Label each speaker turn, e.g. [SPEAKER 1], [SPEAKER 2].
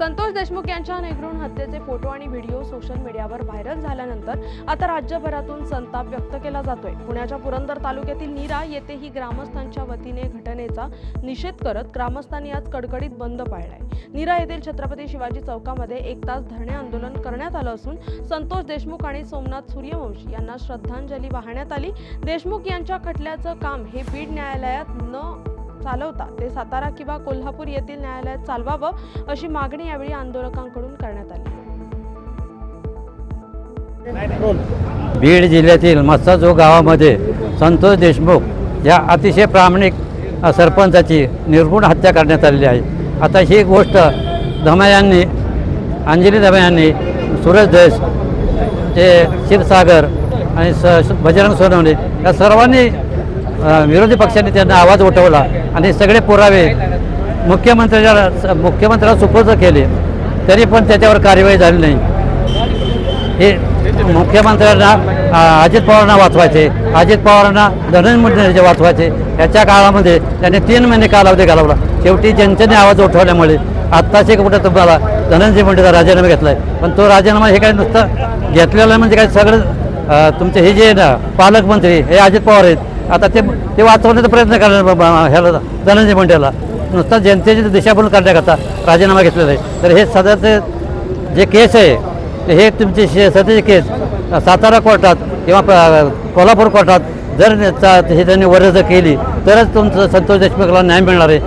[SPEAKER 1] संतोष देशमुख यांच्या नेगरून हत्येचे फोटो आणि व्हिडिओ सोशल मीडियावर व्हायरल झाल्यानंतर आता राज्यभरातून संताप व्यक्त केला जातोय. पुण्याच्या पुरंदर तालुक्यातील नीरा येथेही ग्रामस्थांच्या वतीने घटनेचा निषेध करत ग्रामस्थांनी आज कडकडीत बंद पाळलाय. नीरा येथील छत्रपती शिवाजी चौकामध्ये एक तास धरणे आंदोलन करण्यात आलं असून संतोष देशमुख आणि सोमनाथ सूर्यवंशी यांना श्रद्धांजली वाहण्यात आली. देशमुख यांच्या खटल्याचं काम हे बीड न्यायालयात न चालवता ते सातारा किंवा कोल्हापूर येथील न्यायालयात चालवावं अशी मागणी यावेळी आंदोलकांकडून करण्यात आली.
[SPEAKER 2] बीड जिल्ह्यातील मस्साजो गावामध्ये संतोष देशमुख या अतिशय प्रामाणिक सरपंचाची निर्गुण हत्या करण्यात आलेली आहे. आता ही गोष्ट धमयांनी अंजली धमयांनी सुरज देश जे क्षीरसागर आणि स बजरंग सोनवणे या सर्वांनी विरोधी पक्षांनी त्यांना आवाज उठवला आणि सगळे पुरावे मुख्यमंत्र्याला मुख्यमंत्र्याला सुपूर्द केले. तरी पण त्याच्यावर कार्यवाही झाली नाही. हे मुख्यमंत्र्यांना अजित पवारांना वाचवायचे अजित पवारांना धनंजय मुंडे वाचवायचे. याच्या काळामध्ये त्यांनी तीन महिने कालावधी घालवला. शेवटी जनतेने आवाज उठवल्यामुळे आत्ताच एक कुठं तुम्हाला धनंजय मुंडेचा राजीनामा घेतला आहे पण तो राजीनामा हे काय नुसतं घेतलेला म्हणजे काय सगळं तुमचे हे जे ना पालकमंत्री हे अजित पवार आहेत आता ते ते वाचवण्याचा प्रयत्न करणार ह्याला धनंजय मुंडेला. नुसता जनतेची दिशाभूल करण्याकरता राजीनामा घेतलेला आहे. तर हे सध्याचे जे केस आहे हे तुमचे शे- सध्याचे केस सातारा कोर्टात किंवा प- कोल्हापूर कोर्टात जर हे त्यांनी वर्ज केली तरच तुमचं संतोष देशमुखला न्याय मिळणार आहे.